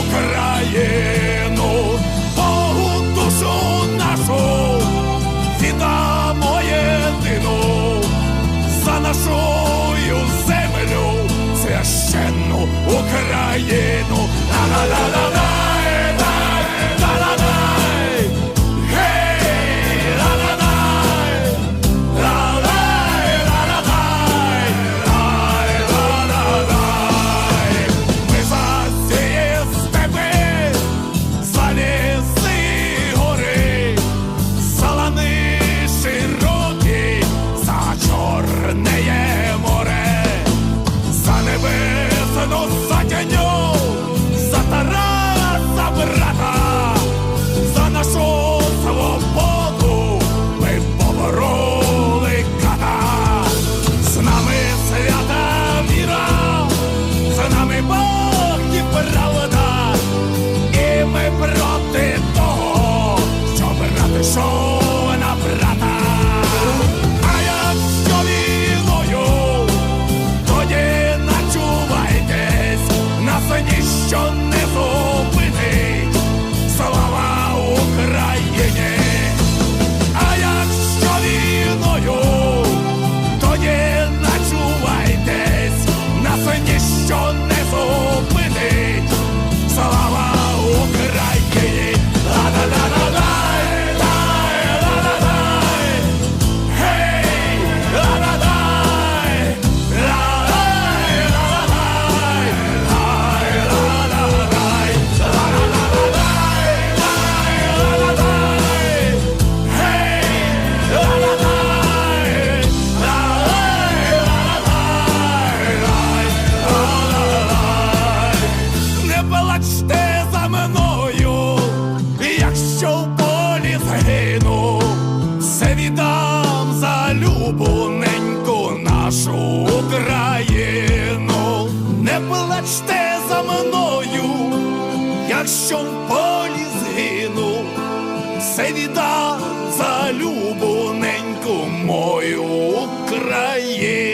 Україну, Богу душу нашу віддамо єдину за нашою землю, священну Україну. Ла-ла-ла-ла-лай, soul. нашу Україну, не плачте за мною, якщо в полі згину, все віда за любу неньку мою Україну.